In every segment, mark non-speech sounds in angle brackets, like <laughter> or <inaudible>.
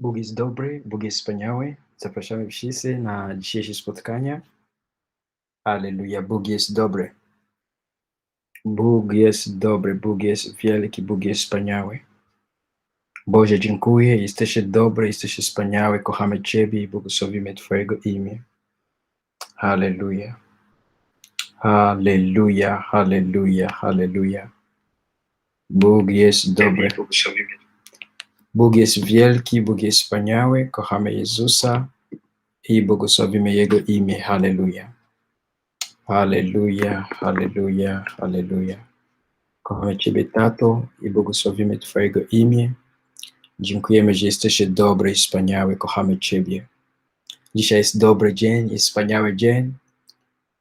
Bóg jest dobry, Bóg jest wspaniały. Zapraszamy wszyscy na dzisiejsze spotkanie. Aleluja, Bóg jest dobry. Bóg jest dobry, Bóg jest wielki, Bóg jest wspaniały. Boże, dziękuję, jesteś dobry, jesteś wspaniały, kochamy Ciebie i błogosławimy Twojego imię. Halleluja. Halleluja, halleluja, halleluja. Bóg jest dobry. Bóg jest wielki, Bóg jest wspaniały, kochamy Jezusa i błogosławimy Jego imię. Halleluja. Halleluja, halleluja, halleluja. Kochamy Ciebie, Tato, i błogosławimy Twojego imię. Dziękujemy, że jesteś dobry i wspaniały, kochamy Ciebie. Dzisiaj jest dobry dzień, jest wspaniały dzień.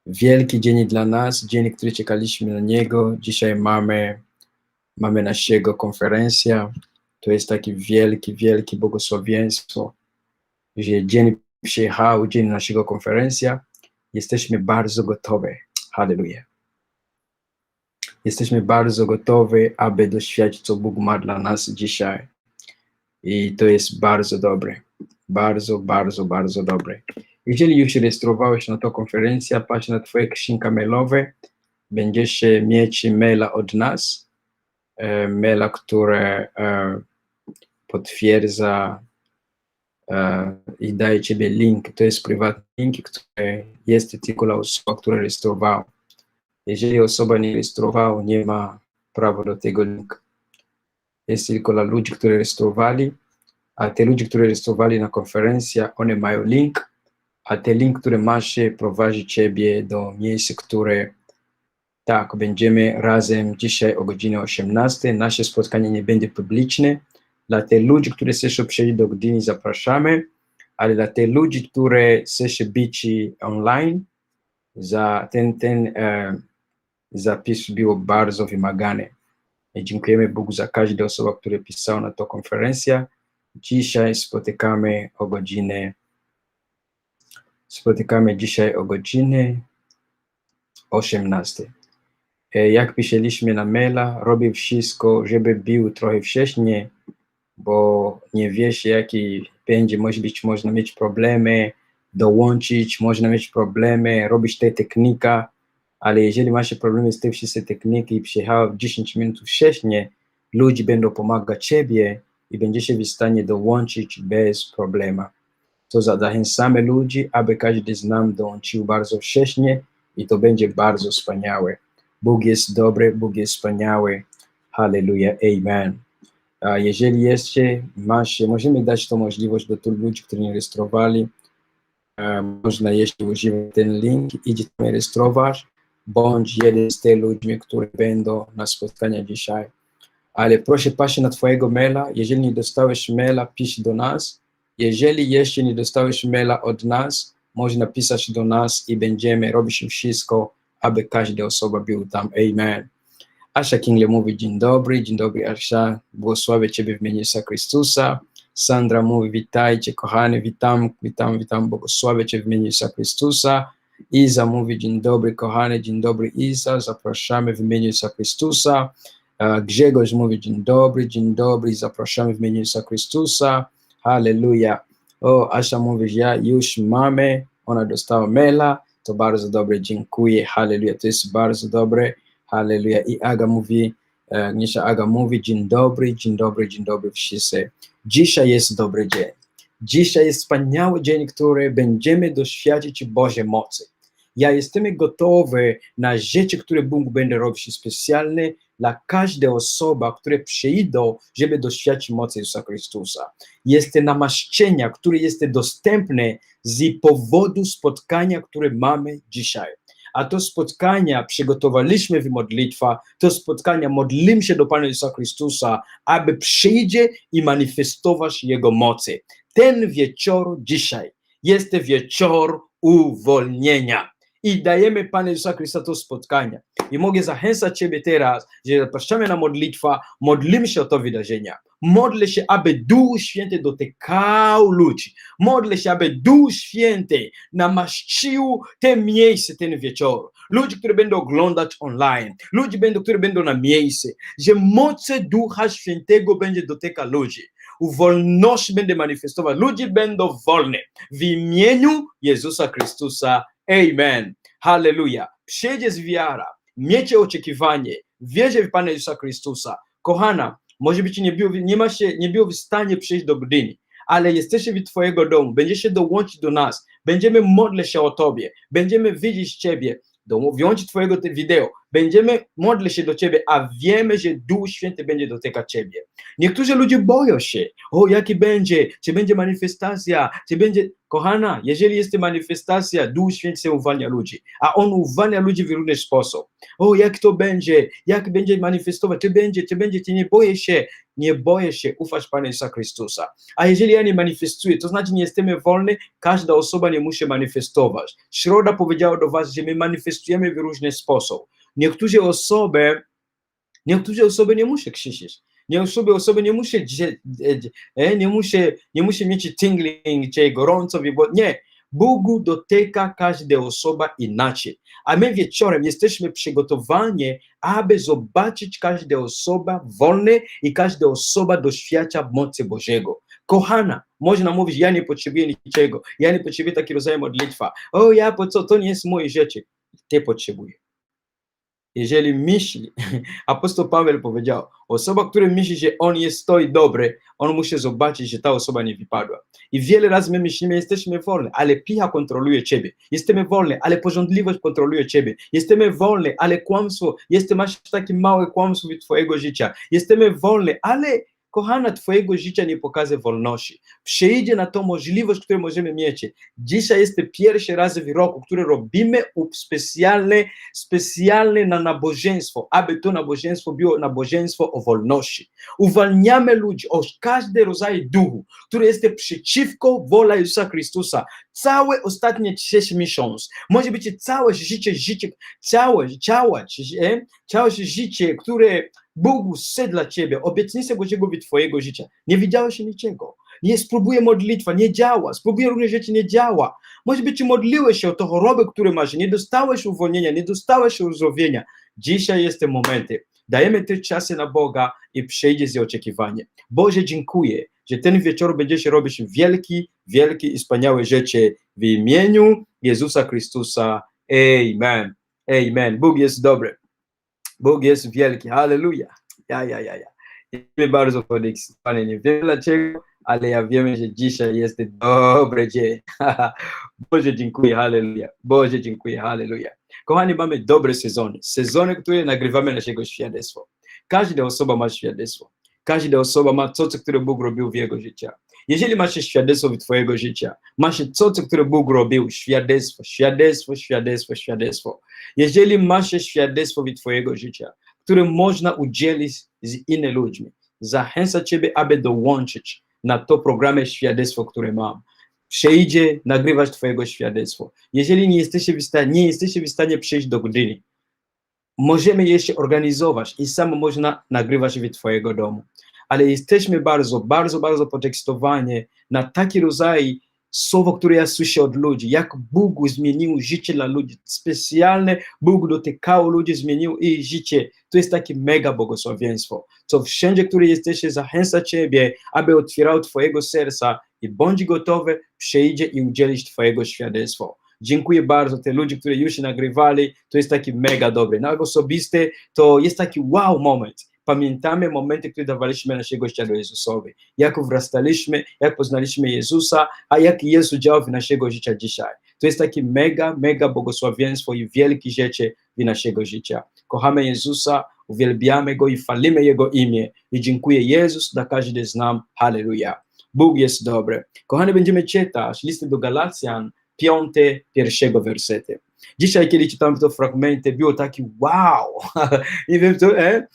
Wielki dzień dla nas, dzień, który czekaliśmy na niego. Dzisiaj mamy, mamy naszego konferencja. To jest takie wielkie, wielkie błogosławieństwo, że dzień przyjechał, dzień naszego konferencja. Jesteśmy bardzo gotowi. Halleluja. Jesteśmy bardzo gotowi, aby doświadczyć, co Bóg ma dla nas dzisiaj. I to jest bardzo dobre. Bardzo, bardzo, bardzo dobre. Jeżeli już rejestrowałeś na tą konferencję, patrz na Twoje skrzynka mailowe, będziesz mieć maila od nas, maila, które e, potwierdza e, i daje Ciebie link. To jest prywatny link, który jest tylko dla osoby, która rejestrowała. Jeżeli osoba nie rejestrowała, nie ma prawa do tego linku. Jest tylko dla ludzi, którzy rejestrowali, a te ludzie, którzy rejestrowali na konferencję, one mają link, a ten link, który masz, prowadzi Ciebie do miejsca, które tak, będziemy razem dzisiaj o godzinie 18. Nasze spotkanie nie będzie publiczne. Dla tych ludzi, którzy do Gdyni, zapraszamy, ale dla tych ludzi, którzy być online, za ten, ten e, zapis był bardzo wymagany. I dziękujemy Bogu za każdą osobę, która pisała na tę konferencję. Dzisiaj spotykamy o godzinę spotykamy dzisiaj o godzinie 18. E, Jak pisaliśmy na maila, robię wszystko, żeby był trochę wcześniej, bo nie wiesz, jaki będzie, może być, można mieć problemy, dołączyć, można mieć problemy, robić te technika, ale jeżeli masz problemy z tym wszystkie techniki i przyjechał 10 minut wcześniej, ludzie będą pomagać Ciebie i będziesz w stanie dołączyć bez problemu. To zachęcamy ludzi, aby każdy z nam dołączył bardzo wcześnie i to będzie bardzo wspaniałe. Bóg jest dobry, Bóg jest wspaniały. Hallelujah, amen. A jeżeli jeszcze masz, możemy dać tą możliwość do tych ludzi, którzy nie rejestrowali. E, Można jeszcze używać ten link, idzie tam rejestrować, bądź jeden z tych ludzi, którzy będą na spotkaniu dzisiaj. Ale proszę patrzeć na Twojego maila. Jeżeli nie dostałeś maila, pisz do nas. Jeżeli jeszcze nie dostałeś maila od nas, można napisać do nas i będziemy robić wszystko, aby każda osoba była tam. Amen. Asia Kingle mówi dzień dobry, dzień dobry Asia, błogosławię Ciebie w imieniu Jezusa Chrystusa. Sandra mówi witajcie kochany, witam, witam, witam, błogosławię Cię w imieniu Jezusa Chrystusa. Iza mówi dzień dobry kochany, dzień dobry Iza, zapraszamy w imieniu Jezusa Chrystusa. Grzegorz mówi dzień dobry, dzień dobry, zapraszamy w imieniu Jezusa Chrystusa. O, Asia mówi, ja już mamy, ona dostała maila, to bardzo dobre, dziękuję, halleluja, to jest bardzo dobre, halleluja. I Aga mówi, e, Agnieszka Aga mówi, dzień dobry, dzień dobry, dzień dobry wszyscy. Dzisiaj jest dobry dzień. Dzisiaj jest wspaniały dzień, który będziemy doświadczyć Bożej mocy. Ja jestem gotowy na rzeczy, które Bóg będzie robić specjalne dla każdej osoby, które przyjdą, żeby doświadczyć mocy Jezusa Chrystusa. Jest namaszczenia, które jest dostępne z powodu spotkania, które mamy dzisiaj. A to spotkania przygotowaliśmy w modlitwa, to spotkania modlimy się do Pana Jezusa Chrystusa, aby przyjdzie i manifestować Jego mocy. Ten wieczór dzisiaj jest wieczór uwolnienia. I dajemy Panu Jezusa Chrystusa to spotkanie. I mogę zachęcać Ciebie teraz, że zapraszamy na modlitwa, modlimy się o to wydarzenia. Modlę się, aby Duch Święty dotykał ludzi. Modlę się, aby Duch Święty namaszczył te miejsce, ten wieczór. Ludzi, którzy będą oglądać online, ludzi, będą, którzy będą na miejscu, że moc Ducha Świętego będzie dotykać ludzi. u wolności będę manifestować. Ludzie będą wolni w imieniu Jezusa Chrystusa. Amen. Halleluja. Przyjdzie z wiara, miecie oczekiwanie, wierzę w Pana Jezusa Chrystusa. Kochana, może być nie było, nie, ma się, nie było w stanie przyjść do Gdyni, ale jesteście w Twojego domu, będziecie dołączyć do nas, będziemy modlić się o Tobie, będziemy widzieć Ciebie, dołączyć Twojego wideo, będziemy modlić się do Ciebie, a wiemy, że Duch Święty będzie dotykać Ciebie. Niektórzy ludzie boją się, o jaki będzie, czy będzie manifestacja, czy będzie, kochana, jeżeli jest manifestacja, Duch Święty się uwalnia ludzi, a On uwalnia ludzi w różny sposób. O, jak to będzie, jak będzie manifestować, czy będzie, czy będzie, czy nie boję się, nie boję się, ufać Pana Jezusa Chrystusa. A jeżeli ja nie manifestuję, to znaczy nie jesteśmy wolni, każda osoba nie musi manifestować. Środa powiedziała do Was, że my manifestujemy w różny sposób. Niektóre osoby, niektóre osoby nie muszą krzyczeć. Niektóre osoby nie muszą, e, nie muszą, nie muszą mieć tingling, czy gorąco, nie. Bogu dotyka każda osoba inaczej. A my wieczorem jesteśmy przygotowani, aby zobaczyć każda osoba wolna i każda osoba doświadcza mocy Bożego. Kochana, można mówić, ja nie potrzebuję niczego, ja nie potrzebuję takiego rodzaju modlitwa. O, ja po co, to nie jest moje rzeczy. Ty jeżeli myśli, <laughs> apostoł Paweł powiedział, osoba, która myśli, że on jest to i dobry, on musi zobaczyć, że ta osoba nie wypadła. I wiele razy my myślimy, jesteśmy wolni, ale picha kontroluje ciebie. Jesteśmy wolni, ale porządliwość kontroluje ciebie. Jesteśmy wolni, ale kłamstwo, jest, masz takie małe kłamstwo twojego życia. Jesteśmy wolni, ale kochana, Twojego życia nie pokaże wolności. Przyjdzie na to możliwość, którą możemy mieć. Dzisiaj jest pierwszy raz w roku, który robimy specjalne, specjalne na nabożeństwo, aby to nabożeństwo było nabożeństwo o wolności. Uwalniamy ludzi od każdy rodzaj duchu, który jest przeciwko wola Jezusa Chrystusa. Całe ostatnie 6 miesiąc, może być całe życie, życie, całe, całe, całe życie, które Bóg chce dla ciebie, obietnicę Bożego twojego życia. Nie widziałeś niczego. Nie spróbuję modlitwa, nie działa. Spróbuję różne rzeczy, nie działa. Może być modliłeś się o to choroby, które masz, nie dostałeś uwolnienia, nie dostałeś uzdrowienia. Dzisiaj jest ten moment. Dajemy te czasy na Boga i przejdzie z oczekiwanie. Boże, dziękuję, że ten wieczór będziesz robić wielki, wielki i wspaniałe rzeczy w imieniu Jezusa Chrystusa. Amen. Amen. Bóg jest dobry. Bóg jest wielki. Halleluja. Ja, ja, ja, ja. Jesteśmy bardzo podekscytowani. Nie wiem dlaczego, ale ja wiem, że dzisiaj jest dobry dzień. <laughs> Boże, dziękuję. Halleluja. Boże, dziękuję. Halleluja. Kochani, mamy dobre sezony. Sezony, które nagrywamy naszego świadectwo. Każda osoba ma świadectwo. Każda osoba ma coś, co Bóg robił w jego życiu. Jeżeli masz świadectwo twojego życia, masz coś, co Bóg robił, świadectwo, świadectwo, świadectwo, świadectwo. Jeżeli masz świadectwo twojego życia, które można udzielić z innymi ludźmi, zachęcam ciebie, aby dołączyć na to programie świadectwo, które mam. Przejdzie nagrywać twojego świadectwo. Jeżeli nie jesteście w stanie, nie jesteście w stanie przyjść do Gdyni, możemy jeszcze organizować i samo można nagrywać w twojego domu. Ale jesteśmy bardzo, bardzo, bardzo potekstowani na taki rodzaj słowo, które ja słyszę od ludzi, jak Bóg zmienił życie dla ludzi. Specjalnie Bóg dotykał ludzi, zmienił ich życie. To jest takie mega błogosławieństwo. Co wszędzie, który jesteś, zachęca Ciebie, aby otwierał Twojego serca i bądź gotowy, przyjdzie i udzielić Twojego świadectwa. Dziękuję bardzo te ludzi, którzy już się nagrywali. To jest taki mega dobry. Na osobisty to jest taki wow moment pamiętamy momenty, które dawaliśmy naszego życia do Jezusowi. Jak wrastaliśmy, jak poznaliśmy Jezusa, a jak Jezus działał w naszego życia dzisiaj. To jest takie mega, mega błogosławieństwo i wielkie rzeczy w naszego życia. Kochamy Jezusa, uwielbiamy Go i falimy Jego imię. I dziękuję Jezus dla każdy z nam. Halleluja. Bóg jest dobry. Kochani, będziemy czytać listę do Galacjan, piąty, pierwszego wersety. Dzisiaj, kiedy czytałem to fragmenty, było taki wow. <laughs> Nie wiem, to, e?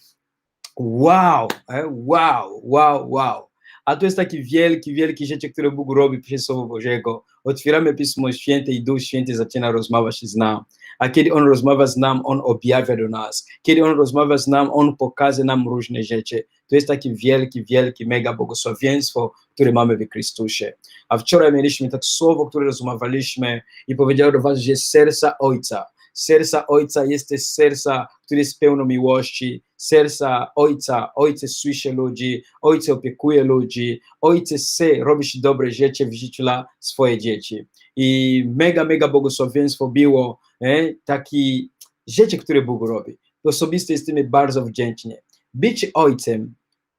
Wow, e? wow, wow, wow. A to jest taki wielki, wielki rzeczy, które Bóg robi przez Słowo Bożego. Otwieramy Pismo Święte i Duch Święty zaczyna rozmawiać z nami. A kiedy On rozmawia z nami, On objawia do nas. Kiedy On rozmawia z nami, On pokaże nam różne rzeczy. To jest taki wielki, wielki, mega błogosławieństwo, które mamy w Chrystusie. A wczoraj mieliśmy tak słowo, które rozmawialiśmy i powiedział do was, że serca Ojca serca Ojca jest serca, które jest pełno miłości, serca Ojca, Ojciec słyszy ludzi, Ojciec opiekuje ludzi, Ojciec chce robić dobre rzeczy w życiu dla swoje dzieci. I mega, mega błogosławieństwo było, e, taki rzeczy, które Bóg robi. Osobiście jesteśmy bardzo wdzięczni. Być ojcem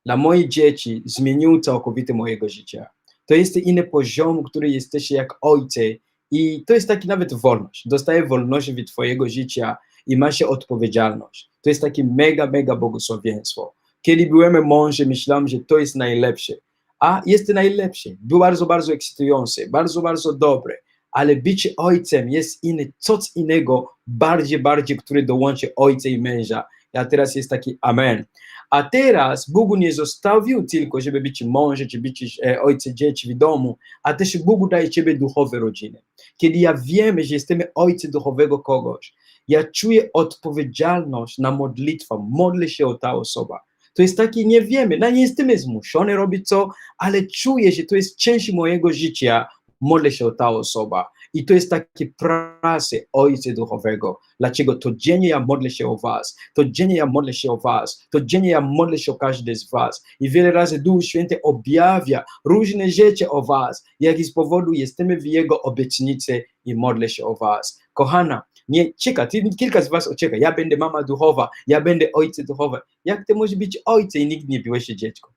dla moich dzieci zmienił całkowicie mojego życia. To jest inny poziom, który jesteście jak ojcy i to jest taki nawet wolność. Dostaję wolność w twojego życia i masz odpowiedzialność. To jest takie mega, mega błogosławieństwo. Kiedy byłem mążem, myślałem, że to jest najlepsze. A jest najlepsze. Był bardzo, bardzo ekscytujący, bardzo, bardzo dobry. Ale być ojcem jest inny, coś innego, bardziej, bardziej, który dołączy ojca i męża. A teraz jest taki amen. A teraz Bóg nie zostawił tylko, żeby być mążem, czy być e, ojcem dzieci w domu, a też Bóg daje ciebie duchowe rodziny. Kiedy ja wiem, że jesteśmy ojcem duchowego kogoś, ja czuję odpowiedzialność na modlitwę, modlę się o ta osoba. To jest takie, nie wiemy, no nie jesteśmy zmuszeni robić co, ale czuję, że to jest część mojego życia, modlę się o ta osoba. I to jest takie prasy Ojca Duchowego. Dlaczego codziennie ja modlę się o was, codziennie ja modlę się o was, codziennie ja modlę się o każdy z was. I wiele razy Duch Święty objawia różne rzeczy o was, jak z powodu jesteśmy w Jego obietnicy i modlę się o was. Kochana, nie czeka, kilka z was oczeka, ja będę mama duchowa, ja będę ojciec duchowy. Jak ty możesz być ojcem i nikt nie biłeś się dziecko?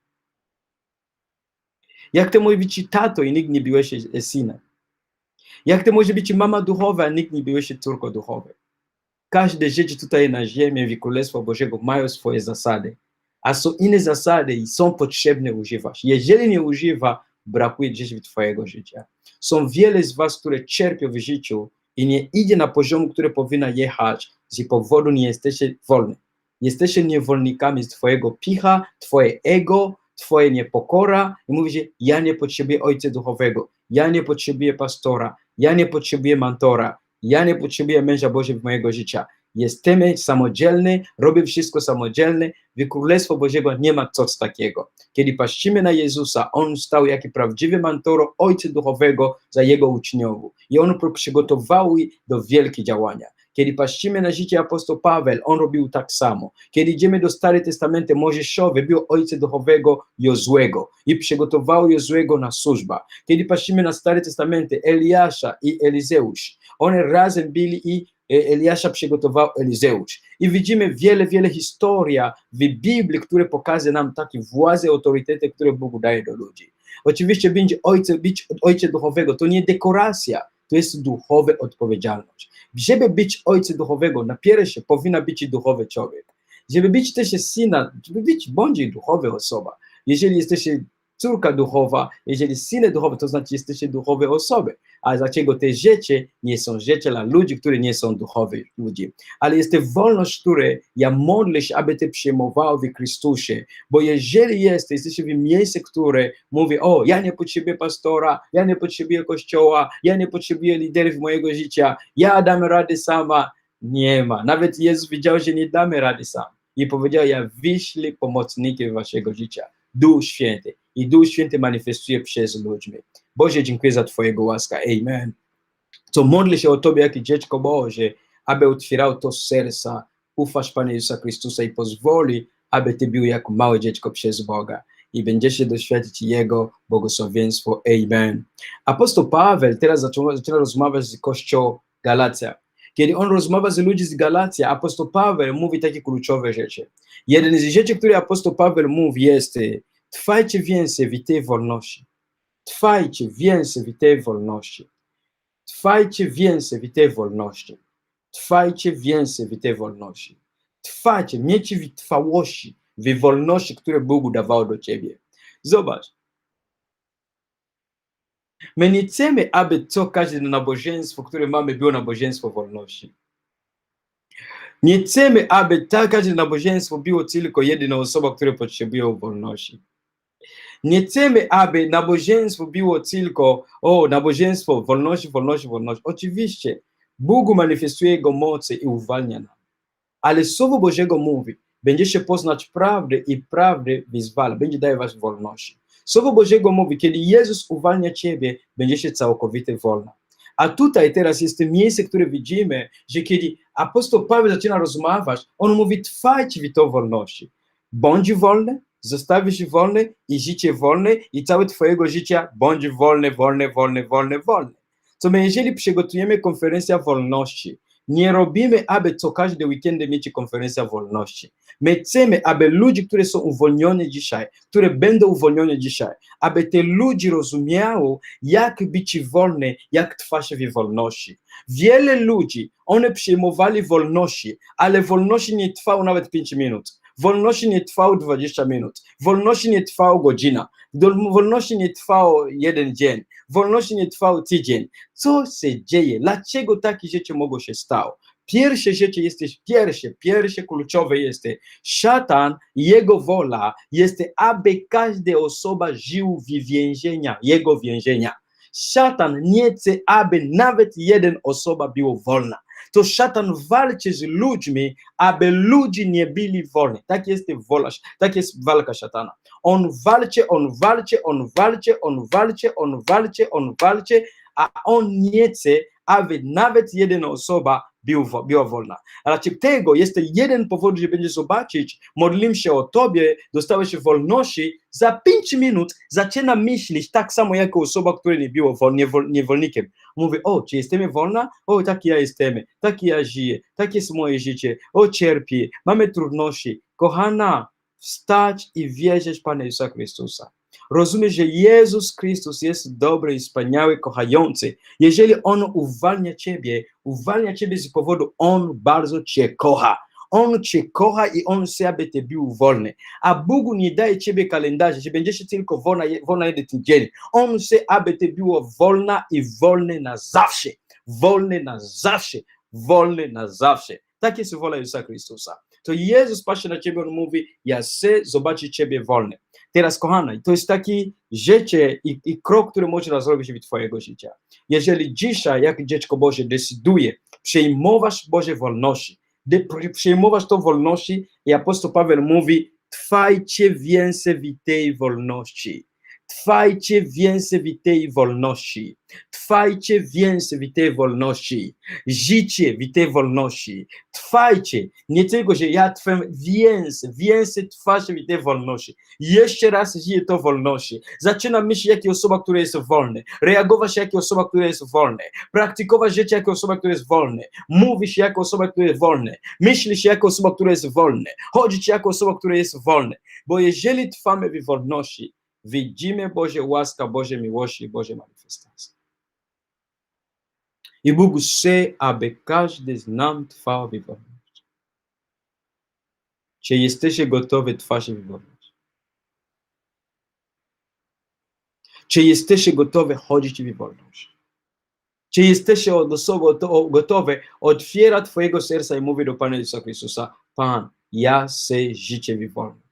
Jak ty możesz być tato i nikt nie biłeś się syna? Jak to może być mama duchowa, a nikt nie był się córką duchowej? Każde rzeczy tutaj na ziemi, w Królestwo Bożego mają swoje zasady. A są inne zasady i są potrzebne używać. Jeżeli nie używa, brakuje gdzieś w twojego życia. Są wiele z was, które cierpią w życiu i nie idzie na poziom, który powinna jechać, z powodu nie jesteście wolni. Jesteście niewolnikami z twojego picha, twoje ego, twoje niepokora i mówisz, że ja nie potrzebuję ojca duchowego, ja nie potrzebuję pastora, ja nie potrzebuję mentora, ja nie potrzebuję męża Bożego w mojego życia. Jesteśmy samodzielni, robię wszystko samodzielnie. W Królestwo Bożego nie ma coś takiego. Kiedy patrzymy na Jezusa, On stał jak prawdziwy mentor Ojca Duchowego za Jego uczniów. I On przygotował do wielkich działania. Kiedy patrzymy na życie apostoł Paweł, on robił tak samo. Kiedy idziemy do Stary Testamentu, Mojżeszowy był ojcem duchowego Jozłego i przygotował Jozłego na służbę. Kiedy patrzymy na Stary Testament, Eliasza i Elizeusz, one razem byli i Eliasza przygotował Elizeusz. I widzimy wiele, wiele historii w Biblii, które pokazują nam takie władze, autorytety, które Bóg daje do ludzi. Oczywiście być ojcem, być ojcem duchowego to nie dekoracja, to jest duchowa odpowiedzialność. Żeby być ojcem duchowego, na pierwsze powinna być duchowy człowiek. Żeby być też syna, żeby być bądź duchowa osoba. Jeżeli jesteś córka duchowa, jeżeli syn duchowy, to znaczy jesteście duchowe osoby. A dlaczego te rzeczy nie są rzeczy dla ludzi, którzy nie są duchowi ludzi. Ale jest to wolność, której ja modlę się, aby ty przyjmował w Chrystusie. Bo jeżeli jest, jesteś w miejscu, które mówi, o, ja nie potrzebuję pastora, ja nie potrzebuję kościoła, ja nie potrzebuję liderów mojego życia, ja dam radę sama. Nie ma. Nawet Jezus wiedział, że nie damy rady sam. I powiedział, ja wyślę pomocniki waszego życia. Duch Święty i Duch Święty manifestuje przez ludźmi. Boże, dziękuję za Twojego łaska. Amen. To modlę się o Tobie, jak dziecko Boże, aby otwierał to serca, ufasz Panie Jezusa Chrystusa i pozwoli, aby Ty był jak małe dziecko przez Boga i będziesz doświadczyć Jego błogosławieństwo. Amen. Apostoł Paweł teraz zaczyna, zaczyna rozmawiać z Kościołem Galacja. Kiedy on rozmawia z ludźmi z Galacji, apostoł Paweł mówi takie kluczowe rzeczy. Jeden z rzeczy, które apostoł Paweł mówi jest Trwajcie więcej w tej wolności. Trwajcie więcej w tej wolności. Trwajcie więcej w tej wolności. Trwajcie więcej w tej wolności. Trwajcie, miejcie wytrwałości, w wolności, które Bóg dawał do ciebie. Zobacz. My nie chcemy, aby co każde nabożeństwo, które mamy, było nabożeństwo wolności. Nie chcemy, aby tak każde nabożeństwo było tylko jedna osoba, która potrzebuje wolności. Nie chcemy, aby nabożeństwo było tylko, o, nabożeństwo, wolność, wolność, wolność. Oczywiście, Bóg manifestuje Jego mocy i uwalnia nam. Ale Słowo Bożego mówi, będziecie poznać prawdę i prawdę wyzwala, będzie daje was wolności. Słowo Bożego mówi, kiedy Jezus uwalnia ciebie, będziecie całkowicie wolna. A tutaj teraz jest to miejsce, które widzimy, że kiedy apostoł Paweł zaczyna rozmawiać, on mówi, trwajcie w to wolności. Bądź wolny, zostawisz wolny i życie wolne i całe twojego życia bądź wolny, wolny, wolny, wolny, wolny. Co my, jeżeli przygotujemy konferencję wolności, nie robimy, aby co każdy weekend mieć konferencję wolności. My chcemy, aby ludzie, którzy są uwolnieni dzisiaj, które będą uwolnione dzisiaj, aby te ludzie rozumiały, jak być wolny, jak trwać w wolności. Wiele ludzi, one przyjmowali wolności, ale wolności nie trwało nawet 5 minut. Wolności nie trwało 20 minut. Wolności nie trwało godzina. Wolności nie trwało jeden dzień. Wolności nie trwało tydzień. Co się dzieje? Dlaczego takie rzeczy mogą się stać? Pierwsze rzeczy jest pierwsze, pierwsze kluczowe jest szatan, jego wola jest, aby każda osoba żył w więzienia, jego więzienia. Szatan nie chce, aby nawet jeden osoba była wolna. To szatan walczy z ludźmi, aby ludzie nie byli wolni. Tak jest wola, tak jest walka szatana. On walczy, on walczy, on walczy, on walczy, on walczy, on walczy, a on nie chce, aby nawet jedna osoba był, wo- była wolna. Ale tego jest jeden powód, że będziesz zobaczyć, modlimy się o tobie, dostałeś wolności, za 5 minut zaczyna myśleć tak samo jak osoba, która nie była wol, niewol, niewolnikiem. Mówi, o, czy jesteśmy wolna? O, tak ja jestem, tak ja żyję, tak jest moje życie, o, cierpię, mamy trudności. Kochana, wstać i wierzyć Pana Jezusa Chrystusa. Rozumiesz, że Jezus Chrystus jest dobry wspaniały, kochający. Jeżeli On uwalnia Ciebie, uwalnia Ciebie z powodu, On bardzo Cię kocha. On Cię kocha i On chce, aby Ty był wolny. A Bóg nie daje Ciebie kalendarza, że będziesz tylko wolna, wolna jeden tydzień. On chce, aby Ty była wolna i wolny na zawsze. Wolny na zawsze. Wolny na zawsze. Tak jest wola Jezusa Chrystusa. To Jezus patrzy na Ciebie, On mówi, ja chcę zobaczyć Ciebie wolny. Teraz, kochana, to jest taki życie i, i krok, który można zrobić w Twojego życia. Jeżeli dzisiaj, jak dziecko Boże, decyduje przejmować Boże wolności, przejmować to wolności i apostoł Paweł mówi, trwajcie więcej w tej wolności. Trwajcie więcej w tej wolności. Trwajcie więcej w tej wolności. Życie w tej wolności. Trwajcie. Nie tylko, że ja trwam więcej, więcej trwacie w tej wolności. Jeszcze raz żyję to wolności. Zaczynam myśleć jak osoba, która jest wolna. Reagować jak osoba, która jest wolna. Praktykować życie jako osoba, która jest wolna. Mówić jako osoba, która jest wolna. Myśleć jako osoba, która jest wolna. Chodzić jako osoba, która jest wolna. Bo jeżeli trwamy w wolności, widzimy Boże łaska, Boże miłości i Boże manifestacje. I Bóg chce, aby każdy z nam trwał w wolności. Czy jesteście gotowi trwać w wolności? Czy jesteście gotowi chodzić w wolność? Czy jesteście gotowe otwierać Twojego serca i mówić do Pana Jezusa Chrystusa, Pan, ja chcę życie w wolność.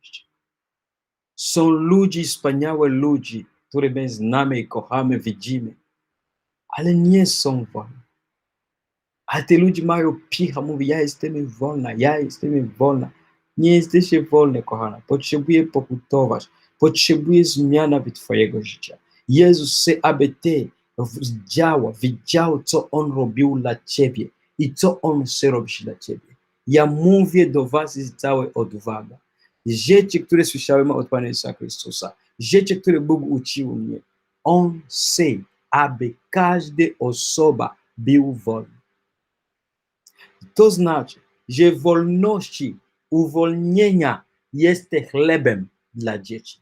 Są ludzie, wspaniałe ludzie, które my znamy i kochamy, widzimy, ale nie są wolni. A te ludzie mają picha, mówi, ja jestem wolna, ja jestem wolna. Nie jesteście wolne, kochana. Potrzebuję pokutować. Potrzebuję zmiana w Twojego życia. Jezus chce, aby Ty widział, co On robił dla Ciebie i co On chce robić dla Ciebie. Ja mówię do Was z całej odwaga. Rzeczy, które słyszałem od Pana Jezusa Chrystusa, rzeczy, które Bóg uczył mnie, On chce, aby każda osoba był wolna. To znaczy, że wolności, uwolnienia jest chlebem dla dzieci.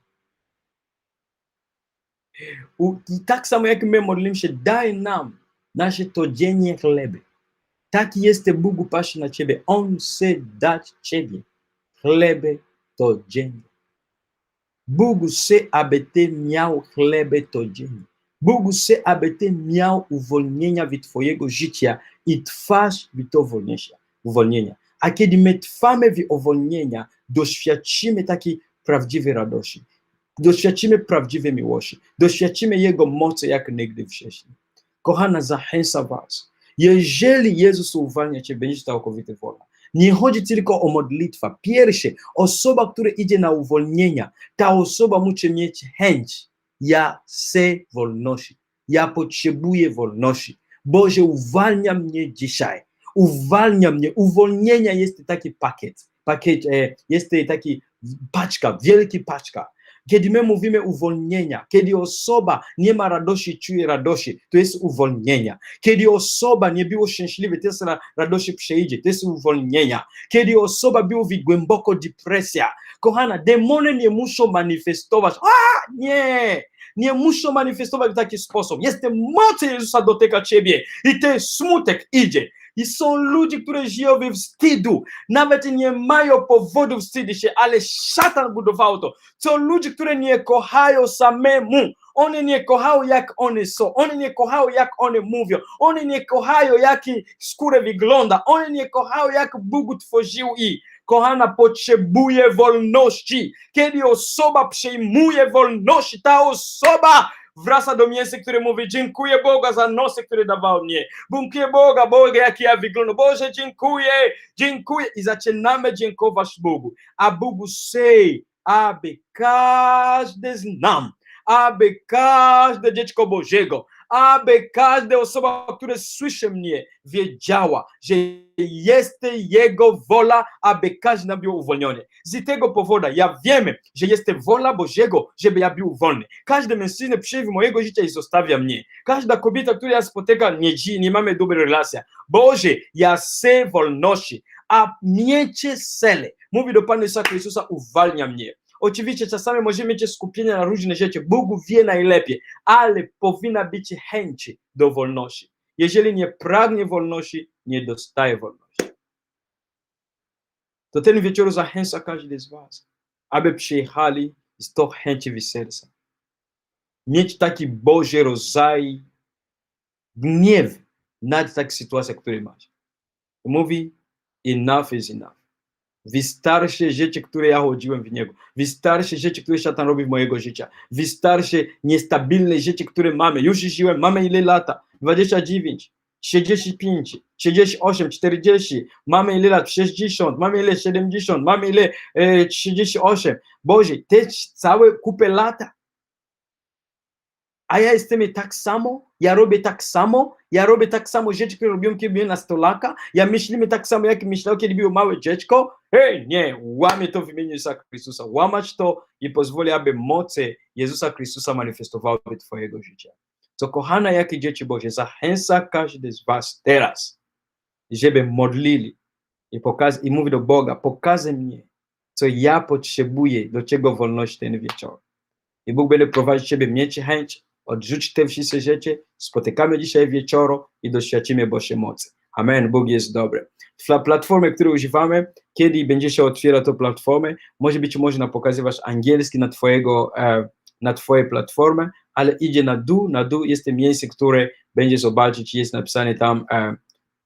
I tak samo jak my modlimy się, daj nam nasze codziennie chleby. Tak jest Bóg patrzy na Ciebie. On chce dać Ciebie chleby codziennie. Bóg chce, aby Ty miał chleby codziennie. Bóg chce, aby Ty miał uwolnienia w Twojego życia i trwasz w to uwolnienia. A kiedy my trwamy w uwolnienia, doświadczymy takiej prawdziwej radości. Doświadczymy prawdziwej miłości. Doświadczymy Jego mocy jak nigdy wcześniej. Kochana, zachęcam Was. Jeżeli Jezus uwalnia Cię, będziesz całkowicie wolna. Nie chodzi tylko o modlitwę. Pierwsze, osoba, która idzie na uwolnienia, ta osoba musi mieć chęć. Ja chcę wolności. Ja potrzebuję wolności. Boże, uwalnia mnie dzisiaj. Uwalnia mnie. Uwolnienia jest taki pakiet. Pakiet, e, jest taki paczka, wielki paczka. Kiedy my mówimy uwolnienia, kiedy osoba nie ma radości, czuje radości, to jest uwolnienia. Kiedy osoba nie było szczęśliwa, to jest radości przejdzie, to jest uwolnienia. Kiedy osoba była w głęboko depresja, kochana, demony nie muszą manifestować. A, nie! Nie muszą manifestować w taki sposób. Jestem mocy Jezusa dotyka ciebie i ten smutek idzie. I są ludzie, którzy żyją we wstydu. Nawet nie mają powodu wstydzić się, ale szatan budował to. Są ludzie, którzy nie kochają samemu. Oni nie kochają, jak oni są. Oni nie kochają, jak oni mówią. Oni nie kochają, jaki skóra wygląda. Oni nie kochają, jak Bóg tworzył ich. Kochana potrzebuje wolności. Kiedy osoba przejmuje wolność, ta osoba wraca do miejsca, które mówi dziękuję Boga za nosy, które dawał mnie. Dziękuję Boga, Boga, jak ja wyglądam. Boże, dziękuję, dziękuję. I zaczynamy dziękować Bogu. A Bóg chce, aby każdy z nam, aby każde dziecko Bożego, aby każda osoba, która słyszy mnie, wiedziała, że jest Jego wola, aby każdy był uwolniony. Z tego powodu ja wiem, że jest wola Bożego, żeby ja był wolny. Każdy mężczyzna przyjdzie mojego życia i zostawia mnie. Każda kobieta, która ja spotykam, nie, nie mamy dobrej relacji. Boże, ja chcę wolności, a miecie cele. Mówi do Pana Jezusa Chrystusa, uwalnia mnie. Oczywiście czasami możemy mieć skupienie na różne rzeczy, Bóg wie najlepiej, ale powinna być chęć do wolności. Jeżeli nie pragnie wolności, nie dostaje wolności. To ten wieczór zachęca każdy z Was, aby przyjechali z tą chęci w serca. Mieć taki Boży rodzaj gniew nad tak sytuacją, której masz. Mówi, enough is enough. Wystarczy rzeczy, które ja chodziłem w niego. Wystarczy rzeczy, które szatan robi w mojego życia. Wystarczy niestabilne rzeczy, które mamy. Już żyłem, mamy ile lata? 29, 35, 38, 40, mamy ile lat? 60, mamy ile 70, mamy ile e, 38. Boże, te całe kupę lata. A ja jestem tak samo, ja robię tak samo, ja robię tak samo rzeczy, które robiłem, kiedy byłem nastolaka, ja myślimy tak samo, jak myślałem, kiedy było małe dziecko. Hej, nie, łamie to w imieniu Jezusa Chrystusa. Łamać to i pozwoli, aby moce Jezusa Chrystusa manifestowały Twojego życia. Co kochana, jakie dzieci Boże, zachęca każdy z Was teraz, żeby modlili i, pokaz i mówi do Boga, pokażę mnie, co ja potrzebuję, do czego wolności ten wieczór. I Bóg będzie prowadzić Ciebie, mieć chęć, odrzuć te wszystkie rzeczy, spotykamy dzisiaj wieczoru i doświadczymy Bożej mocy. Amen, Bóg jest dobry. Platformy, które używamy, kiedy będzie się otwierać tę platformę, może być można pokazywać angielski na twojego, e, na twoje platformę, ale idzie na dół, na dół jest to miejsce, które będzie zobaczyć, jest napisane tam e,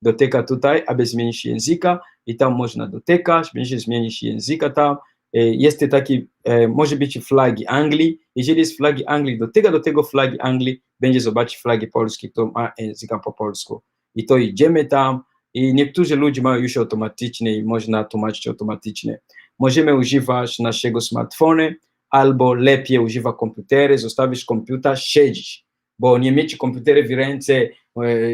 dotyka tutaj, aby zmienić języka i tam można dotykać, będzie zmienić języka tam, jest taki, e, może być flagi Anglii, jeżeli jest flagi Anglii, dotyka do tego flagi Anglii, będzie zobaczyć flagi polskie, to ma języka po polsku. I to idziemy tam i niektórzy ludzie mają już automatyczne i można tłumaczyć automatycznie. Możemy używać naszego smartfona, albo lepiej używa komputery, zostawisz komputer, siedzisz, bo nie mieć komputery w ręce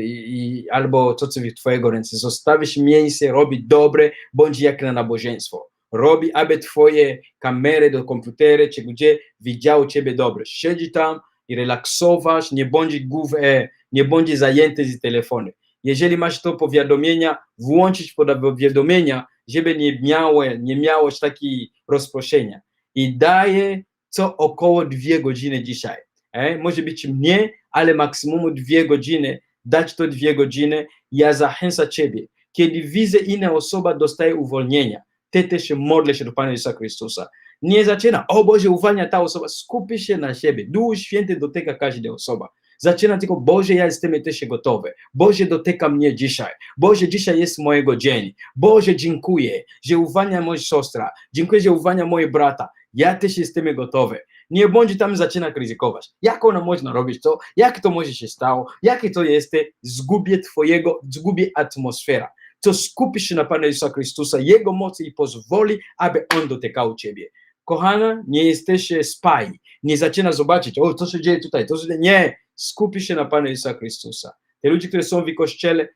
i, albo co co w twojego ręce, zostawisz miejsce, robi dobre, bądź jak na nabożeństwo. Robi, aby twoje kamery do komputery, czy gdzie widział ciebie dobre. Siedzi tam i relaksować, nie bądź głów, e, nie bądź zajęty z telefonu. Jeżeli masz to powiadomienia, włączyć powiadomienia, żeby nie miało, nie miało takiej rozproszenia. I daje co około dwie godziny dzisiaj. E? Może być mniej, ale maksimum dwie godziny. Dać to dwie godziny. Ja zachęcam Ciebie. Kiedy widzę inna osoba dostaje uwolnienia, Ty też modlę się do Pana Jezusa Chrystusa. Nie zaczyna, o Boże, uwalnia ta osoba. Skupi się na siebie. Duch Święty dotyka każda osoba. Zaczyna tylko, Boże, ja jestem też gotowy. Boże, dotyka mnie dzisiaj. Boże, dzisiaj jest mojego dzień. Boże, dziękuję, że uwalnia moja siostra. Dziękuję, że uwalnia moje brata. Ja też jestem gotowy. Nie bądź tam zaczyna ryzykować. Jak ona można robić to? Jak to może się stało? Jakie to jest? Zgubię twojego, zgubię atmosfera. To skupisz się na Pana Jezusa Chrystusa, Jego mocy i pozwoli, aby On dotykał Ciebie. Kochana, nie jesteś spaj. Nie zaczyna zobaczyć, o, co się dzieje tutaj, to się. Nie, skupisz się na Pana Jezusa Chrystusa. Te ludzie, którzy są w kościele,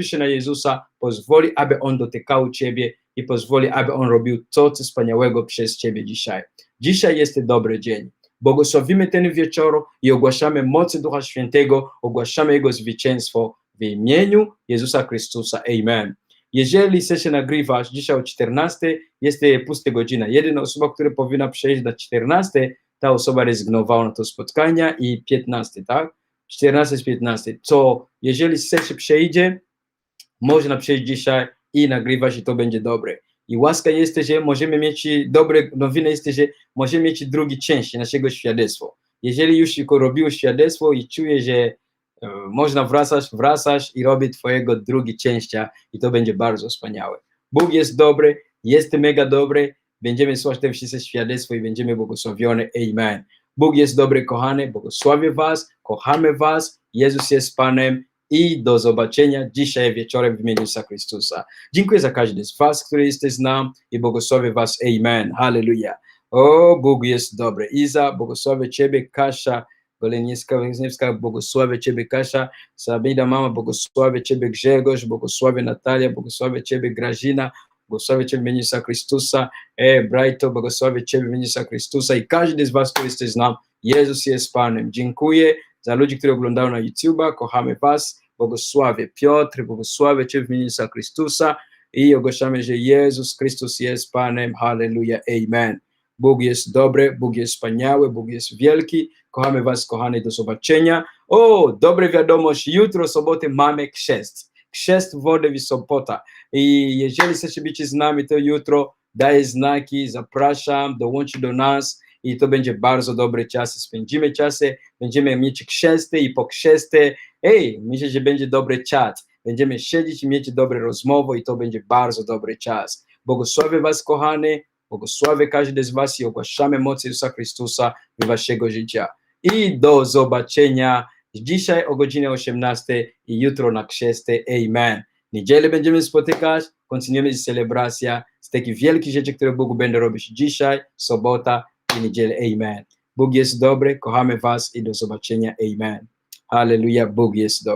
się na Jezusa, pozwoli, aby On dotykał Ciebie i pozwoli, aby On robił to, co wspaniałego przez Ciebie dzisiaj. Dzisiaj jest dobry dzień. Błogosławimy ten wieczór i ogłaszamy mocy Ducha Świętego, ogłaszamy Jego zwycięstwo w imieniu Jezusa Chrystusa. Amen. Jeżeli chcesz nagrywać dzisiaj o 14, jest pusta godzina. Jedyna osoba, która powinna przejść na 14, ta osoba rezygnowała na to spotkania i 15, tak? 14 z 15. Co, jeżeli chcesz przejdzie, można przejść dzisiaj i nagrywać i to będzie dobre. I łaska jest, że możemy mieć dobre nowiny jest, że możemy mieć drugi część naszego świadectwa. Jeżeli już tylko robił świadectwo i czuje, że można wracać, wracasz i robi twojego drugi częścia i to będzie bardzo wspaniałe. Bóg jest dobry, jest mega dobry, będziemy słuchać te wszystkie świadectwo i będziemy błogosławione. Amen. Bóg jest dobry, kochany, błogosławię was, kochamy was, Jezus jest Panem i do zobaczenia dzisiaj wieczorem w imieniu Jezusa Chrystusa. Dziękuję za każdy z was, który jesteś z nami i błogosławię was. Amen. Hallelujah. O, Bóg jest dobry. Iza, błogosławię Ciebie, Kasia, Goleniewska, Goleniewska, błogosławię Ciebie, Kasia, Sabina, mama, błogosławię Ciebie, Grzegorz, błogosławię Natalia, błogosławię Ciebie, Grażyna, błogosławię Ciebie Jezusa Chrystusa, e, Brighto, błogosławię Ciebie Jezusa Chrystusa i każdy z was, który jesteś z nami, Jezus jest Panem. Dziękuję za ludzi, którzy oglądają na YouTube'a, kochamy was, błogosławię Piotr, błogosławię Ciebie Jezusa Chrystusa i ogłaszamy, że Jezus Chrystus jest Panem, Hallelujah, Amen. Bóg jest dobry, Bóg jest wspaniały, Bóg jest wielki. Kochamy Was, kochani, do zobaczenia. O, dobre wiadomość, jutro, soboty mamy chrzest. Chrzest wody w Sobota. I jeżeli chcecie być z nami, to jutro daję znaki, zapraszam, dołączy do nas i to będzie bardzo dobry czas. Spędzimy czasy, będziemy mieć chrzesty i po chrzesty. Ej, myślę, że będzie dobry czas. Będziemy siedzieć i mieć dobre rozmowy i to będzie bardzo dobry czas. Błogosławię Was, kochani. Błogosławię każdy z Was i ogłaszamy moc Jezusa Chrystusa w Waszego życia. I do zobaczenia dzisiaj o godzinie 18 i jutro na chrzesty. Amen. Niedzielę będziemy spotykać, kontynuujemy celebracja z takich wielkich rzeczy, które Bóg będzie robić dzisiaj, sobota i niedzielę. Amen. Bóg jest dobry, kochamy Was i do zobaczenia. Amen. Hallelujah, Bóg jest dobry.